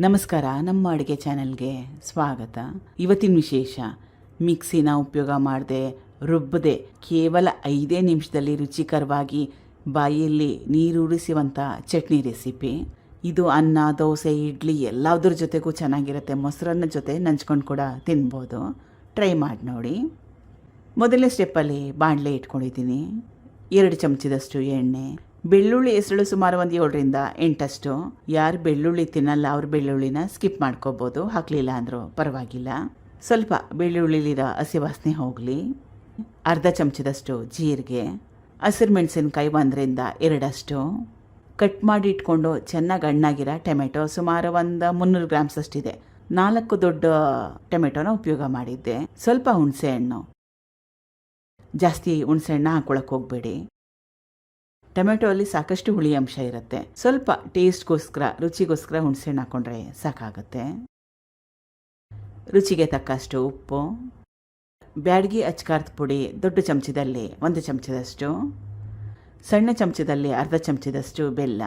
ನಮಸ್ಕಾರ, ನಮ್ಮ ಅಡುಗೆ ಚಾನೆಲ್ಗೆ ಸ್ವಾಗತ. ಇವತ್ತಿನ ವಿಶೇಷ, ಮಿಕ್ಸಿನ ಉಪಯೋಗ ಮಾಡದೆ ರುಬ್ಬದೆ ಕೇವಲ ಐದೇ ನಿಮಿಷದಲ್ಲಿ ರುಚಿಕರವಾಗಿ ಬಾಯಲ್ಲಿ ನೀರೂರಿಸುವಂಥ ಚಟ್ನಿ ರೆಸಿಪಿ. ಇದು ಅನ್ನ, ದೋಸೆ, ಇಡ್ಲಿ ಎಲ್ಲದ್ರ ಜೊತೆಗೂ ಚೆನ್ನಾಗಿರುತ್ತೆ. ಮೊಸರನ್ನ ಜೊತೆ ನಂಚ್ಕೊಂಡು ಕೂಡ ತಿನ್ಬೋದು. ಟ್ರೈ ಮಾಡಿ ನೋಡಿ. ಮೊದಲನೇ ಸ್ಟೆಪ್ಪಲ್ಲಿ ಬಾಣಲೆ ಇಟ್ಕೊಂಡಿದ್ದೀನಿ. ಎರಡು ಚಮಚದಷ್ಟು ಎಣ್ಣೆ ಬೆಳ್ಳುಳ್ಳಿ ಹೆಸರು ಸುಮಾರು ಒಂದು ಏಳರಿಂದ ಎಂಟಷ್ಟು ಯಾರು ಬೆಳ್ಳುಳ್ಳಿ ತಿನ್ನಲ್ಲ, ಅವ್ರ ಬೆಳ್ಳುಳ್ಳಿನ ಸ್ಕಿಪ್ ಮಾಡ್ಕೋಬೋದು. ಹಾಕಲಿಲ್ಲ ಅಂದರೂ ಪರವಾಗಿಲ್ಲ. ಸ್ವಲ್ಪ ಬೆಳ್ಳುಳ್ಳಿಲಿರೋ ಹಸಿ ವಾಸನೆ ಹೋಗಲಿ. ಅರ್ಧ ಚಮಚದಷ್ಟು ಜೀರಿಗೆ, ಹಸಿರು ಮೆಣಸಿನ್ಕಾಯಿ ಒಂದರಿಂದ ಎರಡಷ್ಟು ಕಟ್ ಮಾಡಿ ಇಟ್ಕೊಂಡು ಚೆನ್ನಾಗಿ ಹಣ್ಣಾಗಿರೋ ಟೊಮೆಟೊ ಸುಮಾರು ಒಂದು ಮುನ್ನೂರು ಗ್ರಾಮ್ಸ್ ಅಷ್ಟಿದೆ. ನಾಲ್ಕು ದೊಡ್ಡ ಟೊಮೆಟೊನ ಉಪಯೋಗ ಮಾಡಿದ್ದೆ. ಸ್ವಲ್ಪ ಹುಣಸೆ ಹಣ್ಣು. ಜಾಸ್ತಿ ಹುಣಸೆ ಹಣ್ಣು ಹಾಕ್ಕೊಳಕ್ಕೆ ಹೋಗಬೇಡಿ. ಟೊಮೆಟೊ ಅಲ್ಲಿ ಸಾಕಷ್ಟು ಹುಳಿ ಅಂಶ ಇರುತ್ತೆ. ಸ್ವಲ್ಪ ಟೇಸ್ಟ್ಗೋಸ್ಕರ, ರುಚಿಗೋಸ್ಕರ ಹುಣಸೆಹಣ್ಣು ಹಾಕೊಂಡ್ರೆ ಸಾಕಾಗುತ್ತೆ. ರುಚಿಗೆ ತಕ್ಕಷ್ಟು ಉಪ್ಪು, ಬ್ಯಾಡಗಿ ಅಚ್ಕಾರದ ಪುಡಿ ದೊಡ್ಡ ಚಮಚದಲ್ಲಿ, ಒಂದು ಚಮಚದಷ್ಟು, ಸಣ್ಣ ಚಮಚದಲ್ಲಿ, ಅರ್ಧ ಚಮಚದಷ್ಟು ಬೆಲ್ಲ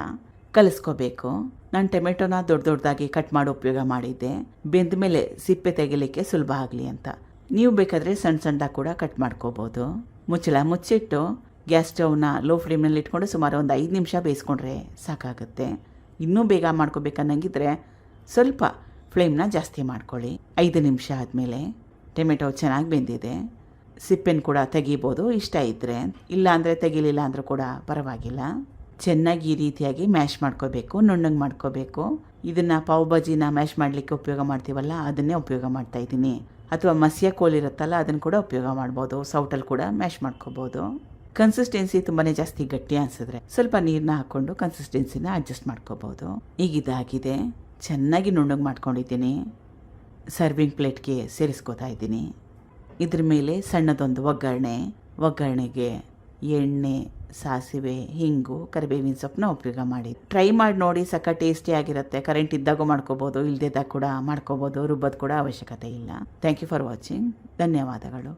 ಕಲಿಸ್ಕೋಬೇಕು. ನಾನು ಟೊಮೆಟೊನ ದೊಡ್ಡ ದೊಡ್ಡದಾಗಿ ಕಟ್ ಮಾಡಿ ಉಪಯೋಗ ಮಾಡಿದ್ದೆ. ಬೆಂದ ಮೇಲೆ ಸಿಪ್ಪೆ ತೆಗಿಲಿಕ್ಕೆ ಸುಲಭ ಆಗಲಿ ಅಂತ. ನೀವು ಬೇಕಾದರೆ ಸಣ್ಣ ಸಣ್ಣದಾಗಿ ಕೂಡ ಕಟ್ ಮಾಡ್ಕೋಬೋದು. ಮುಚ್ಚಳ, ಮುಚ್ಚಿಟ್ಟು ಗ್ಯಾಸ್ ಸ್ಟವ್ನ ಲೋ ಫ್ಲೇಮ್ನಲ್ಲಿ ಇಟ್ಕೊಂಡು ಸುಮಾರು ಒಂದು ಐದು ನಿಮಿಷ ಬೇಯಿಸ್ಕೊಂಡ್ರೆ ಸಾಕಾಗುತ್ತೆ. ಇನ್ನೂ ಬೇಗ ಮಾಡ್ಕೋಬೇಕನ್ನಂಗಿದ್ರೆ ಸ್ವಲ್ಪ ಫ್ಲೇಮ್ನ ಜಾಸ್ತಿ ಮಾಡ್ಕೊಳ್ಳಿ. ಐದು ನಿಮಿಷ ಆದಮೇಲೆ ಟೊಮೆಟೊ ಚೆನ್ನಾಗಿ ಬೆಂದಿದೆ. ಸಿಪ್ಪೆನ ಕೂಡ ತೆಗಿಬೋದು, ಇಷ್ಟ ಇದ್ದರೆ ಇಲ್ಲಾಂದರೆ ತೆಗಿಲಿಲ್ಲ ಅಂದರೂ ಕೂಡ ಪರವಾಗಿಲ್ಲ. ಚೆನ್ನಾಗಿ ಈ ರೀತಿಯಾಗಿ ಮ್ಯಾಶ್ ಮಾಡ್ಕೋಬೇಕು, ನುಣ್ಣಂಗೆ ಮಾಡ್ಕೋಬೇಕು. ಇದನ್ನು ಪಾವ್ ಭಾಜಿನ ಮ್ಯಾಶ್ ಮಾಡಲಿಕ್ಕೆ ಉಪಯೋಗ ಮಾಡ್ತೀವಲ್ಲ, ಅದನ್ನೇ ಉಪಯೋಗ ಮಾಡ್ತಾ ಇದ್ದೀನಿ. ಅಥವಾ ಮಸಿಯ ಕೋಲ್ ಇರುತ್ತಲ್ಲ, ಅದನ್ನು ಕೂಡ ಉಪಯೋಗ ಮಾಡ್ಬೋದು. ಸೌಟಲ್ಲಿ ಕೂಡ ಮ್ಯಾಶ್ ಮಾಡ್ಕೋಬೋದು. ಕನ್ಸಿಸ್ಟೆನ್ಸಿ ತುಂಬಾನೇ ಜಾಸ್ತಿ ಗಟ್ಟಿ ಅನ್ಸಿದ್ರೆ ಸ್ವಲ್ಪ ನೀರನ್ನ ಹಾಕೊಂಡು ಕನ್ಸಿಸ್ಟೆನ್ಸಿನ ಅಡ್ಜಸ್ಟ್ ಮಾಡ್ಕೋಬಹುದು ಈಗ ಇದಾಗಿದೆ. ಚೆನ್ನಾಗಿ ನುಣ್ಣಗೆ ಮಾಡ್ಕೊಂಡಿದ್ದೀನಿ. ಸರ್ವಿಂಗ್ ಪ್ಲೇಟ್ಗೆ ಸೇರಿಸ್ಕೋತಾ ಇದ್ದೀನಿ. ಇದ್ರ ಮೇಲೆ ಸಣ್ಣದೊಂದು ಒಗ್ಗರಣೆ. ಒಗ್ಗರಣೆಗೆ ಎಣ್ಣೆ, ಸಾಸಿವೆ, ಹಿಂಗು, ಕರಿಬೇವಿನ ಸೊಪ್ಪನ್ನ ಉಪಯೋಗ ಮಾಡಿ. ಟ್ರೈ ಮಾಡಿ ನೋಡಿ ಸಕ್ಕ ಟೇಸ್ಟಿ ಆಗಿರುತ್ತೆ. ಕರೆಂಟ್ ಇದ್ದಾಗೂ ಮಾಡ್ಕೋಬೋದು, ಇಲ್ದಿದ್ದಾಗ ಕೂಡ ಮಾಡ್ಕೋಬೋದು, ರುಬ್ಬೋದು ಕೂಡ ಅವಶ್ಯಕತೆ ಇಲ್ಲ. ಥ್ಯಾಂಕ್ ಯು ಫಾರ್ ವಾಚಿಂಗ್ ಧನ್ಯವಾದಗಳು.